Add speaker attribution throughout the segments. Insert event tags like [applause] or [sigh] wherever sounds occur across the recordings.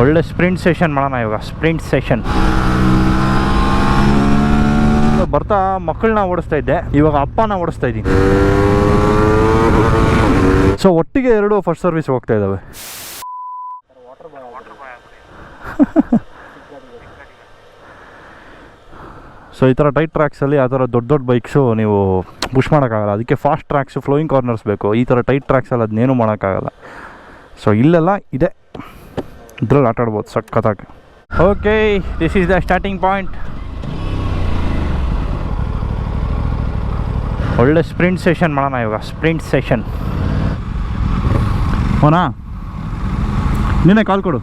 Speaker 1: ಒಳ್ಳೆ sprint session ಮಾಡೋಣ ಇವಾಗ, ಸ್ಪ್ರಿಂಟ್ ಸೆಷನ್. ಬರ್ತಾ ಮಕ್ಕಳನ್ನ ಓಡಿಸ್ತಾ ಇದ್ದೆ, ಇವಾಗ ಅಪ್ಪನ ಓಡಿಸ್ತಾ ಇದ್ದೀನಿ. ಸೊ ಒಟ್ಟಿಗೆ ಎರಡು ಫಸ್ಟ್ ಸರ್ವಿಸ್ ಹೋಗ್ತಾ ಇದ್ದಾವೆ. [laughs] ಸೊ ಈ ಥರ ಟೈಟ್ ಟ್ರ್ಯಾಕ್ಸಲ್ಲಿ ಆ ಥರ ದೊಡ್ಡ ದೊಡ್ಡ ಬೈಕ್ಸು ನೀವು ಪುಷ್ ಮಾಡೋಕ್ಕಾಗಲ್ಲ. ಅದಕ್ಕೆ ಫಾಸ್ಟ್ ಟ್ರ್ಯಾಕ್ಸು ಫ್ಲೋಯಿಂಗ್ ಕಾರ್ನರ್ಸ್ ಬೇಕು. ಈ ಥರ ಟೈಟ್ ಟ್ರ್ಯಾಕ್ಸಲ್ಲಿ ಅದನ್ನೇನು ಮಾಡೋಕ್ಕಾಗಲ್ಲ. ಸೊ ಇಲ್ಲೆಲ್ಲ ಇದೆ. ಇದ್ರಲ್ಲಿ ಆಟ ಆಡ್ಬೋದು ಸಖತ್ತಾಗಿ. Okay this is the starting point ಒಳ್ಳೆ ಸ್ಪ್ರಿಂಟ್ ಸೆಷನ್ ಮಾಡೋಣ ಇವಾಗ ಸ್ಪ್ರಿಂಟ್ ಸೆಷನ್ ಓನಾ ನಿನ್ನೆ ಕಾಲ್ ಕೊಡು.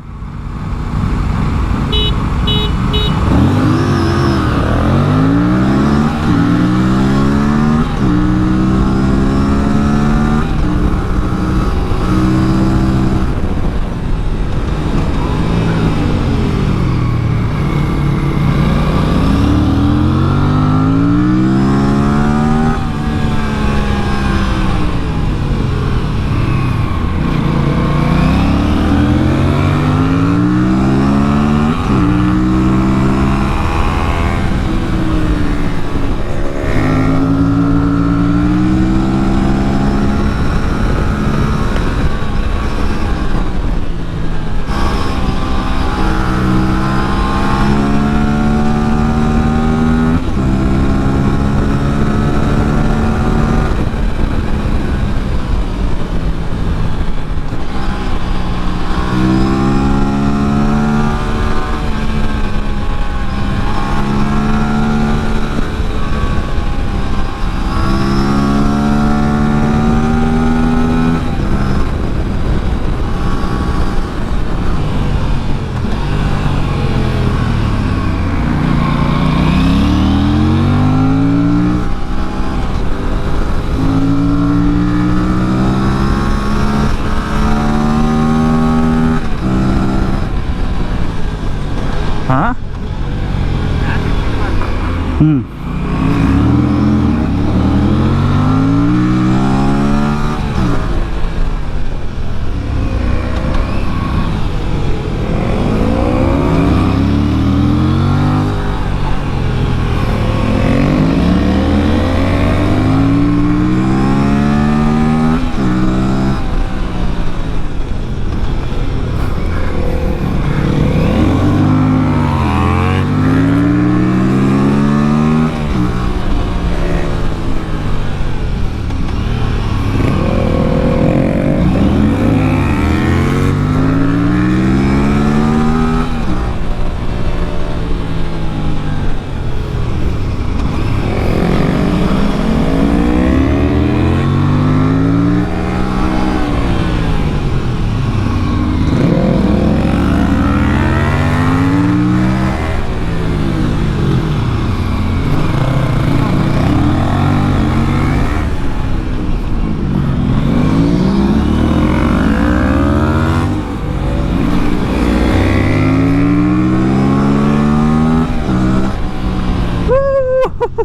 Speaker 1: [laughs]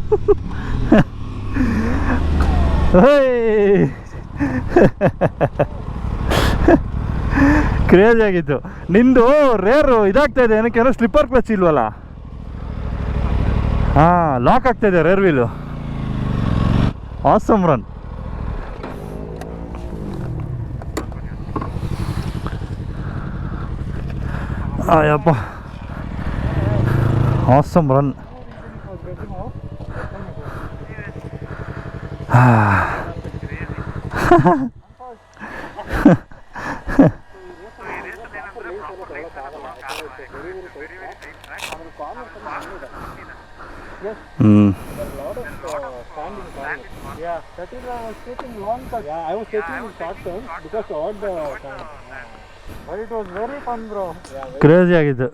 Speaker 1: ಕ್ರೇಜಿ [laughs] ಆಗಿತ್ತು. ನಿಂದು ರೇರು ಇದಾಗ್ತಾ ಇದೆ, ಏನಕ್ಕೆ ಏನೋ ಸ್ಲಿಪ್ಪರ್ ಕ್ಲಚ್ ಇಲ್ವಲ್ಲ? ಹಾಂ ಲಾಕ್ ಆಗ್ತಾ ಇದೆ rear wheel awesome run ಆಯಪ್ಪ. Awesome run ಹ್ಞೂ
Speaker 2: Yeah, that is I was taking long cut. Yeah, I was taking in short turn because of the time. But it was very fun, bro. Yeah, very
Speaker 1: crazy ಆಗಿತ್ತು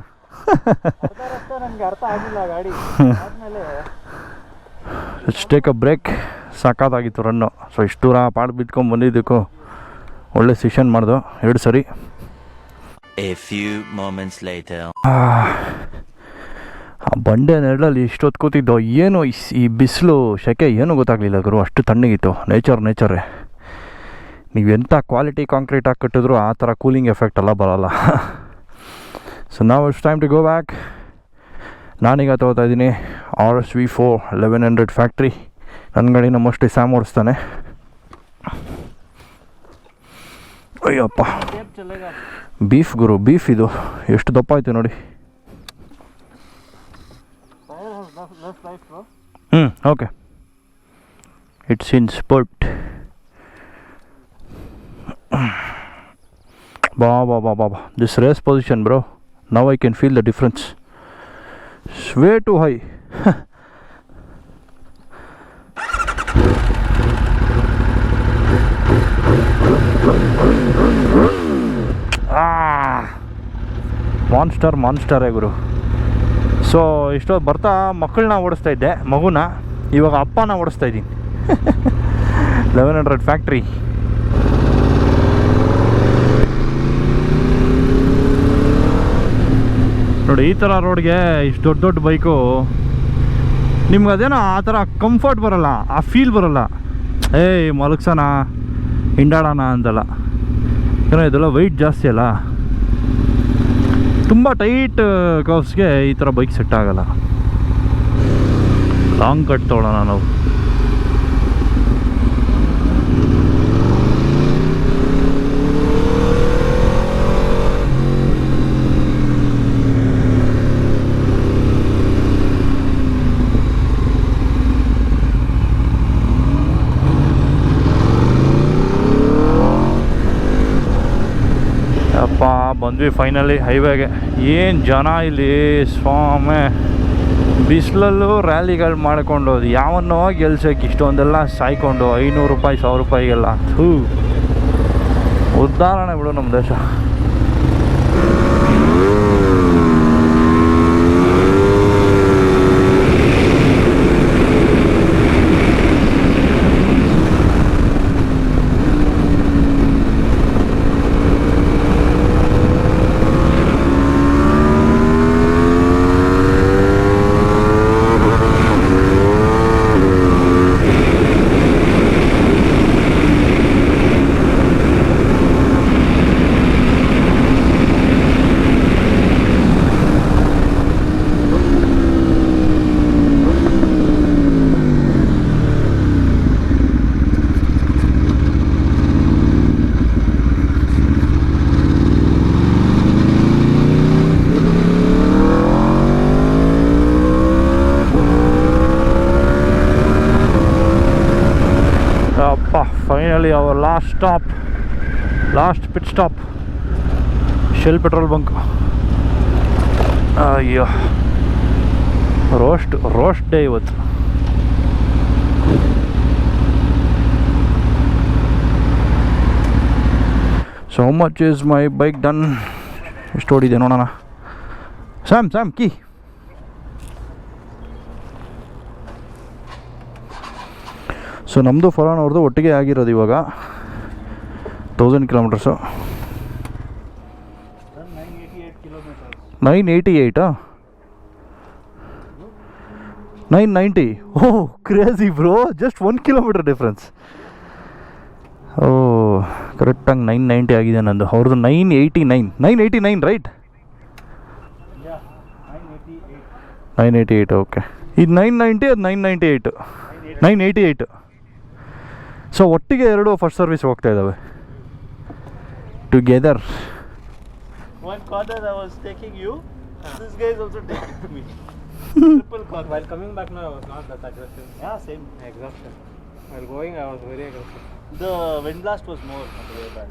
Speaker 2: ಅರ್ಧ ರಸ್ತೆ ನನಗೆ ಅರ್ಥ ಆಗಿಲ್ಲ ಗಾಡಿ ಆದ್ಮೇಲೆ
Speaker 1: take a break ಸಾಕಾಗಿತ್ತು ರನ್ನು ಸೊ ಇಷ್ಟು ದೂರ ಪಾಡು ಬಿದ್ಕೊಂಡು ಬಂದಿದ್ದಕ್ಕೂ ಒಳ್ಳೆ ಸೆಷನ್ ಮಾಡ್ದು. ಎರಡು ಸರಿ. ಆ ಬಂಡೆ ನೆರಳಲ್ಲಿ ಇಷ್ಟೊತ್ತು ಕೂತಿದ್ದೋ ಏನು ಈ ಬಿಸಿಲು ಶೆಕೆ ಏನೂ ಗೊತ್ತಾಗಲಿಲ್ಲ ಗುರು. ಅಷ್ಟು ತಣ್ಣಗಿತ್ತು. ನೇಚರ್ ನೇಚರೇ ನೀವು ಎಂಥ ಕ್ವಾಲಿಟಿ ಕಾಂಕ್ರೀಟ್ ಹಾಕಿ ಕಟ್ಟಿದ್ರು ಆ ಥರ ಕೂಲಿಂಗ್ ಎಫೆಕ್ಟ್ ಎಲ್ಲ ಬರಲ್ಲ. ಸೊ ನಾವು it's time to go back ನಾನೀಗ ತಗೋತಾ ಇದ್ದೀನಿ. R S V four eleven hundred factory ನನ್ನ ಗಾಡಿ ನಮ್ಮಷ್ಟು ಸ್ಯಾಮ್ ಓಡಿಸ್ತಾನೆ. ಅಯ್ಯಪ್ಪ. ಬೀಫ್ ಗುರು, ಬೀಫ್ ಇದು. ಎಷ್ಟು ದಪ್ಪ ಆಯಿತು ನೋಡಿ. ಹ್ಞೂ ಓಕೆ. ಇಟ್ಸ್ ಇನ್ ಸ್ಪರ್ಟ್ ಬಾ ಬಾ ಬಾ ಬಾ ಬಾ. This race position bro now I can feel the difference sway to high monster ಮಾನ್ಸ್ಟರೇ ಗುರು. ಸೊ ಇಷ್ಟೋ ಬರ್ತಾ ಮಕ್ಕಳನ್ನ ಓಡಿಸ್ತಾ ಇದ್ದೆ, ಮಗುನ. ಇವಾಗ ಅಪ್ಪನ ಓಡಿಸ್ತಾ ಇದ್ದೀನಿ. ಲೆವೆನ್ ಹಂಡ್ರೆಡ್ ಫ್ಯಾಕ್ಟ್ರಿ ನೋಡಿ, ಈ ಥರ ರೋಡ್ಗೆ ಇಷ್ಟು ದೊಡ್ಡ ದೊಡ್ಡ ಬೈಕು ನಿಮ್ಗೆ ಅದೇನೋ ಆ ಥರ ಕಂಫರ್ಟ್ ಬರಲ್ಲ, ಆ ಫೀಲ್ ಬರಲ್ಲ. ಏಯ್, ಮಲಗ್ಸೋಣ, ಹಿಂಡಾಡೋಣ ಅಂತಲ್ಲ. ಏನೋ ಇದೆಲ್ಲ ವೆಯ್ಟ್ ಜಾಸ್ತಿ ಅಲ್ಲ. ತುಂಬ ಟೈಟ್ ಕರ್ವ್ಸ್ಗೆ ಈ ಥರ ಬೈಕ್ ಸೆಟ್ ಆಗಲ್ಲ. ಲಾಂಗ್ ಕಟ್ ತೊಗೊಳ್ಳೋಣ ನಾವು. ಬಂದ್ವಿ ಫೈನಲಿ ಹೈವೇಗೆ ಏನು ಜನ ಇಲ್ಲಿ, ಸ್ವಾಮಿ. ಬಿಸಿಲಲ್ಲೂ ರ್ಯಾಲಿಗಳು ಮಾಡ್ಕೊಂಡು ಯಾವನ್ನೋ ಗೆಲ್ಸಕ್ಕೆ ಇಷ್ಟೊಂದೆಲ್ಲ ಸಾಯ್ಕೊಂಡು ಐನೂರು ರೂಪಾಯಿ, ಸಾವಿರ ರೂಪಾಯಿಗೆಲ್ಲ. ಥೂ. ಉದಾಹರಣೆ ಬಿಡು ನಮ್ಮ ದೇಶ ಅಪ್ಪ finally our last stop last pit stop Shell petrol bunk ಅಯ್ಯೋ ರೋಸ್ಟ್ ರೋಸ್ಟ್ ಡೇ ಇವತ್ತು so much is my bike done ಎಷ್ಟು ಓಡಿದೆ ನೋಡೋಣ ಸ್ಯಾಮ್ ಸ್ಯಾಮ್ ಕೀ ಸೊ ನಮ್ಮದು ಫರಾನ್ ಅವ್ರದ್ದು ಒಟ್ಟಿಗೆ ಆಗಿರೋದು ಇವಾಗ thousand
Speaker 2: kilometres 988 kilometers.
Speaker 1: Nine eighty eight nine ninety oh crazy bro just one kilometre difference oh ಕರೆಕ್ಟಾಗಿ ನೈನ್ ನೈಂಟಿ ಆಗಿದೆ ನಂದು. ಅವ್ರದ್ದು nine eighty nine nine eighty nine right
Speaker 2: Yeah, 988.
Speaker 1: Nine eighty eight okay ಇದು ನೈನ್ ನೈಂಟಿ ಅದು nine ninety eight nine eighty eight so ಒಟ್ಟಿಗೆ ಎರಡು first service ಹೋಗ್ತಾ ಇದ್ದಾವೆ. Together
Speaker 2: One corner I was taking you, this guy is also taking me. Triple corner.
Speaker 3: While coming back now, I was not that aggressive.
Speaker 2: Yeah, same.
Speaker 3: Exhaustion. While going, I was very aggressive.
Speaker 2: The wind blast was more on the way back.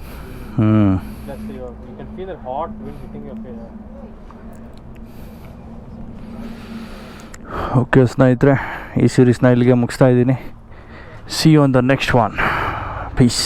Speaker 1: Hmm.
Speaker 3: That's the, you can feel that hot wind hitting your face.
Speaker 1: Okay ಸ್ನೇಹಿತರೆ ಈ ಸೀರೀಸ್ನ ಇಲ್ಲಿಗೆ ಮುಗಿಸ್ತಾ ಇದ್ದೀನಿ see on the next one peace